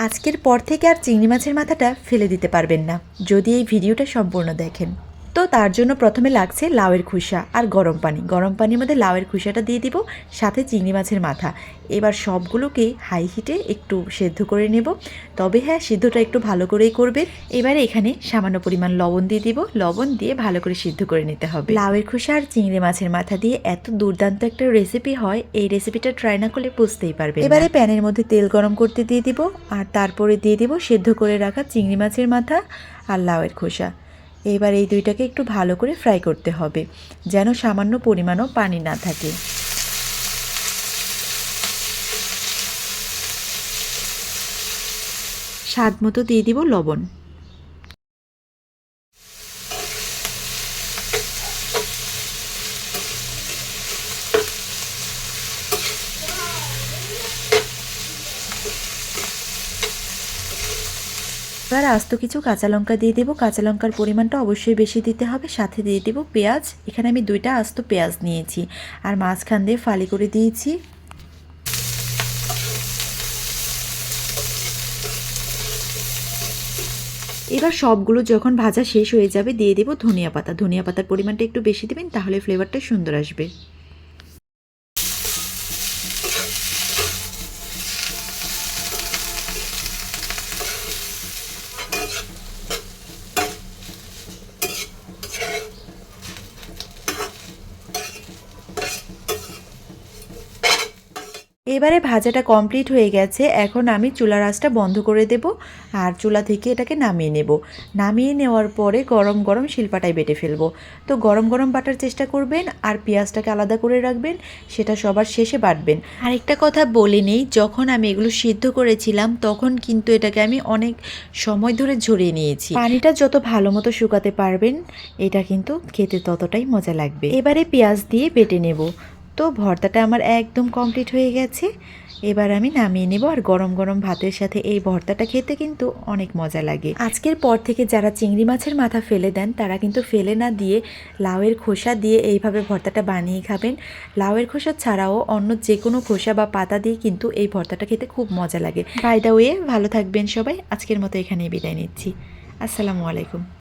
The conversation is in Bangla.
আজকের পর থেকে আর চিংড়ি মাছের মাথাটা ফেলে দিতে পারবেন না। যদি এই ভিডিওটা সম্পূর্ণ দেখেন। তো তার জন্য প্রথমে লাগছে লাউয়ের খুসা আর গরম পানি। গরম পানির মধ্যে লাউয়ের খুসাটা দিয়ে দিব, সাথে চিংড়ি মাছের মাথা। এবার সবগুলোকে হাই হিটে একটু সেদ্ধ করে নেব। তবে হ্যাঁ সিদ্ধটা একটু ভালো করেই করবে এবারে এখানে সামান্য পরিমাণ লবণ দিয়ে দিব। লবণ দিয়ে ভালো করে সিদ্ধ করে নিতে হবে। লাউয়ের খোসা আর চিংড়ি মাছের মাথা দিয়ে এত দুর্দান্ত একটা রেসিপি হয়, এই রেসিপিটা ট্রাই না করলে বুঝতেই পারবে এবারে প্যানের মধ্যে তেল গরম করতে দিয়ে দিব, আর তারপরে দিয়ে দিব সেদ্ধ করে রাখা চিংড়ি মাছের মাথা আর লাউয়ের খোসা। এবার এই দুইটাকে একটু ভালো করে ফ্রাই করতে হবে, যেন সামান্য পরিমাণও পানি না থাকে। স্বাদ মতো দিয়ে দিব লবণ। এবার আস্ত কিছু কাঁচা লঙ্কা দিয়ে দেবো। কাঁচা লঙ্কার পরিমাণটা অবশ্যই বেশি দিতে হবে। সাথে দিয়ে দেবো পেঁয়াজ। এখানে আমি দুইটা আস্ত পেঁয়াজ নিয়েছি। আর মাঝখান দিয়ে ফালি করে দিয়েছি। এবার সবগুলো যখন ভাজা শেষ হয়ে যাবে, দিয়ে দেবো ধনিয়া পাতা। ধনিয়া পাতার পরিমাণটা একটু বেশি দেবেন, তাহলে ফ্লেভারটা সুন্দর আসবে। এবারে ভাজাটা কমপ্লিট হয়ে গেছে, এখন আমি চুলার আঁচটা বন্ধ করে দেব আর চুলা থেকে এটাকে নামিয়ে নেব। নামিয়ে নেওয়ার পরে গরম গরম শিলপাটায় বেটে ফেলব। তো গরম গরম বাটার চেষ্টা করবেন আর পেঁয়াজটাকে আলাদা করে রাখবেন, সেটা সবার শেষে বাটবেন। আরেকটা কথা বলে নেই, যখন আমি এগুলো সিদ্ধ করেছিলাম তখন কিন্তু এটাকে আমি অনেক সময় ধরে ঝরিয়ে নিয়েছি। পানিটা যত ভালো মতো শুকাতে পারবেন, এটা কিন্তু খেতে ততটাই মজা লাগবে। এবারে পেঁয়াজ দিয়ে বেটে নেব। তো ভর্তাটা আমার একদম কমপ্লিট হয়ে গেছে। এবার আমি নামিয়ে নেব আর গরম গরম ভাতের সাথে এই ভর্তাটা খেতে কিন্তু অনেক মজা লাগে। আজকের পর থেকে যারা চিংড়ি মাছের মাথা ফেলে দেন, তারা কিন্তু ফেলে না দিয়ে লাউয়ের খোসা দিয়ে এইভাবে ভর্তাটা বানিয়ে খাবেন। লাউয়ের খোসা ছাড়াও অন্য যে কোনো খোসা বা পাতা দিয়ে কিন্তু এই ভর্তাটা খেতে খুব মজা লাগে। বাই দা ওয়ে ভালো থাকবেন সবাই। আজকের মতো এখানেই বিদায় নিচ্ছি। আসসালামু আলাইকুম।